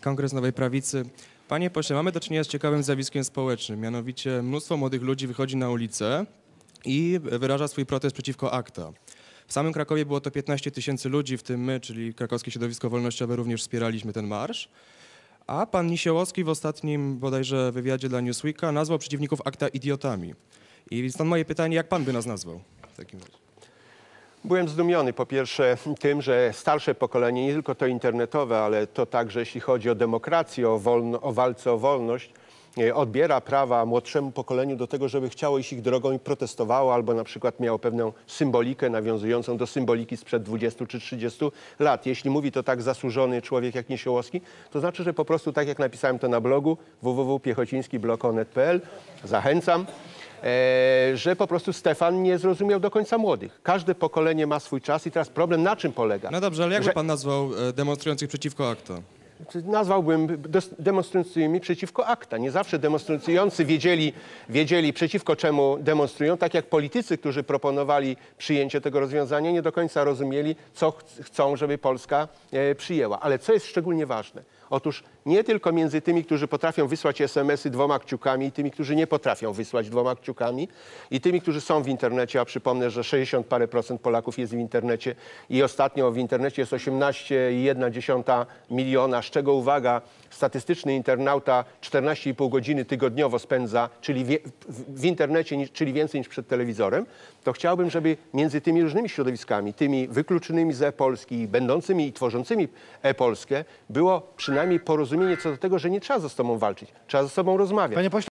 Kongres Nowej Prawicy. Panie pośle, mamy do czynienia z ciekawym zjawiskiem społecznym, mianowicie mnóstwo młodych ludzi wychodzi na ulicę i wyraża swój protest przeciwko akta. W samym Krakowie było to 15 tysięcy ludzi, w tym my, czyli Krakowskie Środowisko Wolnościowe, również wspieraliśmy ten marsz. A pan Nisiełowski w ostatnim bodajże wywiadzie dla Newsweeka nazwał przeciwników akta idiotami. I stąd moje pytanie, jak pan by nas nazwał w takim razie? Byłem zdumiony po pierwsze tym, że starsze pokolenie, nie tylko to internetowe, ale to także jeśli chodzi o demokrację, o, wolno, o walce o wolność, e, odbiera prawa młodszemu pokoleniu do tego, żeby chciało iść ich drogą i protestowało, albo na przykład miało pewną symbolikę nawiązującą do symboliki sprzed 20 czy 30 lat. Jeśli mówi to tak zasłużony człowiek jak Niesiołowski, to znaczy, że po prostu tak jak napisałem to na blogu www.piechociński.blog.onet.pl zachęcam, że po prostu Stefan nie zrozumiał do końca młodych. Każde pokolenie ma swój czas i teraz problem na czym polega? No dobrze, ale jak by Że- pan nazwał e, demonstrujących przeciwko akta? Nazwałbym demonstrującymi przeciwko akta. Nie zawsze demonstrujący wiedzieli, wiedzieli przeciwko czemu demonstrują, tak jak politycy, którzy proponowali przyjęcie tego rozwiązania, nie do końca rozumieli, co ch- chcą, żeby Polska e, przyjęła. Ale co jest szczególnie ważne? Otóż nie tylko między tymi, którzy potrafią wysłać SMS-y dwoma kciukami i tymi, którzy nie potrafią wysłać dwoma kciukami i tymi, którzy są w internecie, a przypomnę, że 60 parę procent Polaków jest w internecie i ostatnio w internecie jest 18,1 miliona, z czego uwaga, statystyczny internauta 14,5 godziny tygodniowo spędza, czyli w, w internecie, czyli więcej niż przed telewizorem, to chciałbym, żeby między tymi różnymi środowiskami, tymi wykluczonymi z e-Polski, będącymi i tworzącymi e-Polskę, było przynajmniej porozumienie co do tego, że nie trzeba ze sobą walczyć, trzeba ze sobą rozmawiać.